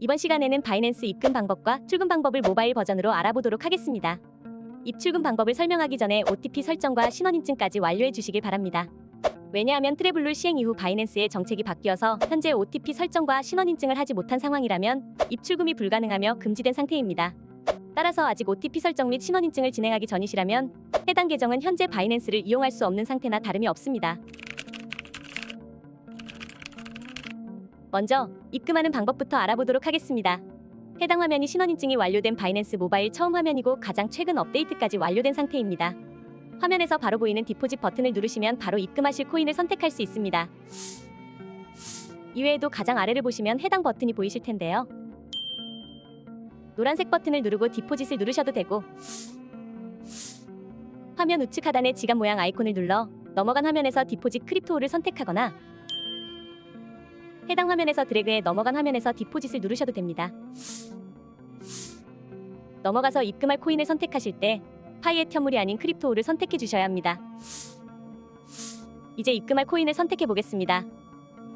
이번 시간에는 바이낸스 입금 방법과 출금 방법을 모바일 버전으로 알아보도록 하겠습니다. 입출금 방법을 설명하기 전에 OTP 설정과 신원인증까지 완료해 주시길 바랍니다. 왜냐하면 트래블룰 시행 이후 바이낸스의 정책이 바뀌어서 현재 OTP 설정과 신원인증을 하지 못한 상황이라면 입출금이 불가능하며 금지된 상태입니다. 따라서 아직 OTP 설정 및 신원인증을 진행하기 전이시라면 해당 계정은 현재 바이낸스를 이용할 수 없는 상태나 다름이 없습니다. 먼저 입금하는 방법부터 알아보도록 하겠습니다. 해당 화면이 신원인증이 완료된 바이낸스 모바일 처음 화면이고 가장 최근 업데이트까지 완료된 상태입니다. 화면에서 바로 보이는 디포짓 버튼을 누르시면 바로 입금하실 코인을 선택할 수 있습니다. 이외에도 가장 아래를 보시면 해당 버튼이 보이실 텐데요. 노란색 버튼을 누르고 디포짓을 누르셔도 되고 화면 우측 하단의 지갑 모양 아이콘을 눌러 넘어간 화면에서 디포짓 크립토를 선택하거나 해당 화면에서 드래그해 넘어간 화면에서 디포짓을 누르셔도 됩니다. 넘어가서 입금할 코인을 선택하실 때 파이에티어물이 아닌 크립토를 선택해 주셔야 합니다. 이제 입금할 코인을 선택해 보겠습니다.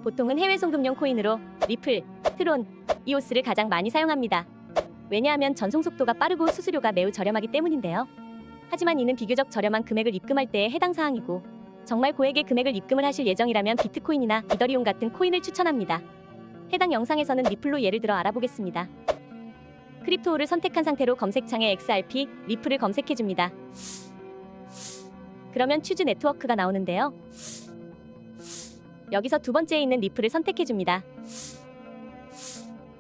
보통은 해외 송금용 코인으로 리플, 트론, 이오스를 가장 많이 사용합니다. 왜냐하면 전송 속도가 빠르고 수수료가 매우 저렴하기 때문인데요. 하지만 이는 비교적 저렴한 금액을 입금할 때에 해당 사항이고 정말 고액의 금액을 입금을 하실 예정이라면 비트코인이나 이더리움 같은 코인을 추천합니다. 해당 영상에서는 리플로 예를 들어 알아보겠습니다. 크립토를 선택한 상태로 검색창에 XRP, 리플을 검색해 줍니다. 그러면 추즈 네트워크가 나오는데요. 여기서 두 번째에 있는 리플을 선택해 줍니다.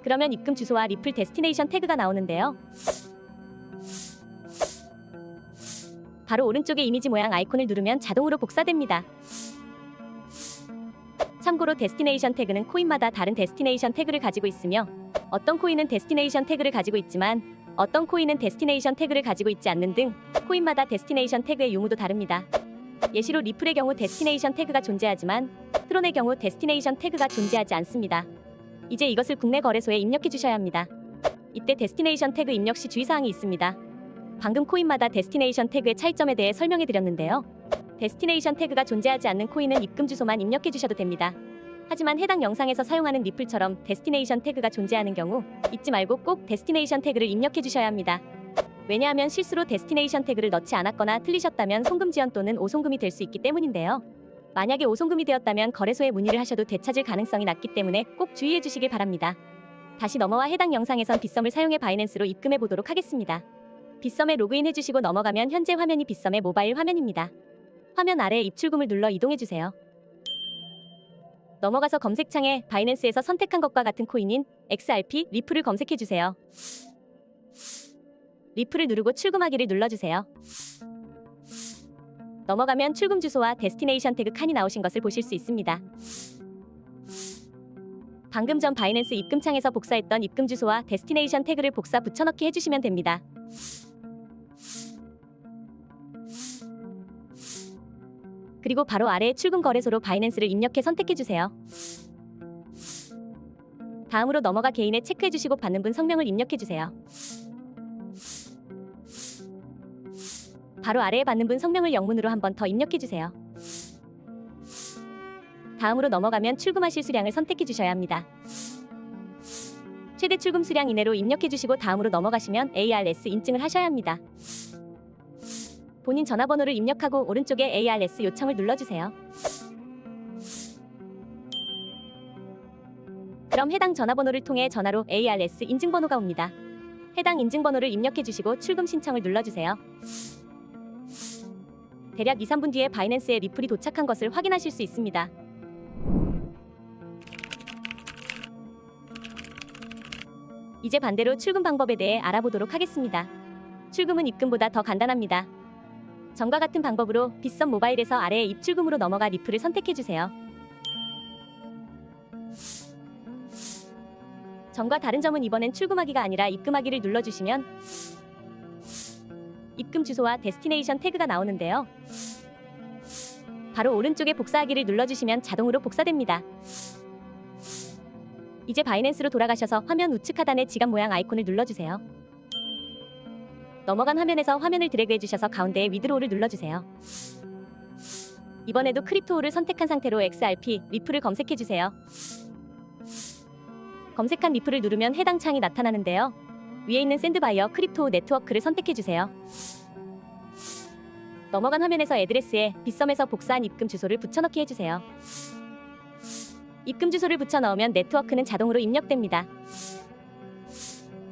그러면 입금 주소와 리플 데스티네이션 태그가 나오는데요. 바로 오른쪽에 이미지 모양 아이콘을 누르면 자동으로 복사됩니다. 참고로 데스티네이션 태그는 코인마다 다른 데스티네이션 태그를 가지고 있으며 어떤 코인은 데스티네이션 태그를 가지고 있지만 어떤 코인은 데스티네이션 태그를 가지고 있지 않는 등 코인마다 데스티네이션 태그의 용어도 다릅니다. 예시로 리플의 경우 데스티네이션 태그가 존재하지만 트론의 경우 데스티네이션 태그가 존재하지 않습니다. 이제 이것을 국내 거래소에 입력해 주셔야 합니다. 이때 데스티네이션 태그 입력 시 주의사항이 있습니다. 방금 코인마다 데스티네이션 태그의 차이점에 대해 설명해 드렸는데요. 데스티네이션 태그가 존재하지 않는 코인은 입금 주소만 입력해 주셔도 됩니다. 하지만 해당 영상에서 사용하는 리플처럼 데스티네이션 태그가 존재하는 경우 잊지 말고 꼭 데스티네이션 태그를 입력해 주셔야 합니다. 왜냐하면 실수로 데스티네이션 태그를 넣지 않았거나 틀리셨다면 송금 지연 또는 오송금이 될 수 있기 때문인데요. 만약에 오송금이 되었다면 거래소에 문의를 하셔도 되찾을 가능성이 낮기 때문에 꼭 주의해 주시길 바랍니다. 다시 넘어와 해당 영상에선 빗썸을 사용해 바이낸스로 입금해 보도록 하겠습니다. 빗썸에 로그인 해 주시고 넘어가면 현재 화면이 빗썸의 모바일 화면입니다. 화면 아래 입출금을 눌러 이동해 주세요. 넘어가서 검색창에 바이낸스에서 선택한 것과 같은 코인인 XRP 리플을 검색해 주세요. 리플을 누르고 출금하기를 눌러 주세요. 넘어가면 출금 주소와 데스티네이션 태그 칸이 나오신 것을 보실 수 있습니다. 방금 전 바이낸스 입금창에서 복사했던 입금 주소와 데스티네이션 태그를 복사 붙여넣기 해주시면 됩니다. 그리고 바로 아래 출금 거래소로 바이낸스를 입력해 선택해 주세요. 다음으로 넘어가 개인의 체크해 주시고 받는 분 성명을 입력해 주세요. 바로 아래에 받는 분 성명을 영문으로 한 번 더 입력해 주세요. 다음으로 넘어가면 출금하실 수량을 선택해 주셔야 합니다. 최대 출금 수량 이내로 입력해 주시고 다음으로 넘어가시면 ARS 인증을 하셔야 합니다. 본인 전화번호를 입력하고 오른쪽에 ARS 요청을 눌러주세요. 그럼 해당 전화번호를 통해 전화로 ARS 인증번호가 옵니다. 해당 인증번호를 입력해 주시고 출금 신청을 눌러주세요. 대략 2, 3분 뒤에 바이낸스에 리플이 도착한 것을 확인하실 수 있습니다. 이제 반대로 출금 방법에 대해 알아보도록 하겠습니다. 출금은 입금보다 더 간단합니다. 전과 같은 방법으로 빗썸 모바일에서 아래의 입출금으로 넘어가 리플을 선택해 주세요. 전과 다른 점은 이번엔 출금하기가 아니라 입금하기를 눌러주시면 입금 주소와 데스티네이션 태그가 나오는데요. 바로 오른쪽에 복사하기를 눌러주시면 자동으로 복사됩니다. 이제 바이낸스로 돌아가셔서 화면 우측 하단의 지갑 모양 아이콘을 눌러주세요. 넘어간 화면에서 화면을 드래그해 주셔서 가운데에 위드로우를 눌러주세요. 이번에도 크립토우를 선택한 상태로 XRP, 리플을 검색해 주세요. 검색한 리플을 누르면 해당 창이 나타나는데요. 위에 있는 샌드바이어 크립토 네트워크를 선택해 주세요. 넘어간 화면에서 애드레스에 빗썸에서 복사한 입금 주소를 붙여넣기 해주세요. 입금 주소를 붙여 넣으면 네트워크는 자동으로 입력됩니다.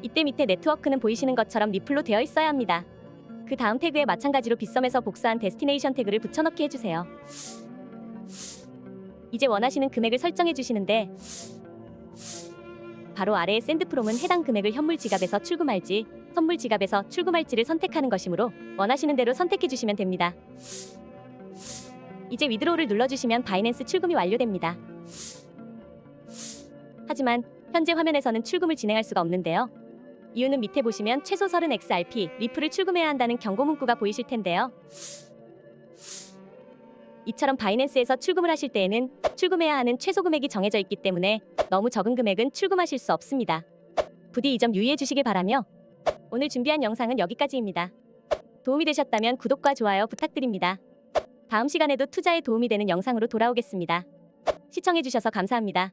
이때 밑에 네트워크는 보이시는 것처럼 리플로 되어 있어야 합니다. 그 다음 태그에 마찬가지로 빗썸에서 복사한 데스티네이션 태그를 붙여넣기 해주세요. 이제 원하시는 금액을 설정해 주시는데 바로 아래의 샌드 프롬은 해당 금액을 현물 지갑에서 출금할지 선물 지갑에서 출금할지를 선택하는 것이므로 원하시는 대로 선택해 주시면 됩니다. 이제 위드로우를 눌러주시면 바이낸스 출금이 완료됩니다. 하지만 현재 화면에서는 출금을 진행할 수가 없는데요. 이유는 밑에 보시면 최소 30XRP 리플을 출금해야 한다는 경고 문구가 보이실 텐데요. 이처럼 바이낸스에서 출금을 하실 때에는 출금해야 하는 최소 금액이 정해져 있기 때문에 너무 적은 금액은 출금하실 수 없습니다. 부디 이 점 유의해 주시길 바라며 오늘 준비한 영상은 여기까지입니다. 도움이 되셨다면 구독과 좋아요 부탁드립니다. 다음 시간에도 투자에 도움이 되는 영상으로 돌아오겠습니다. 시청해 주셔서 감사합니다.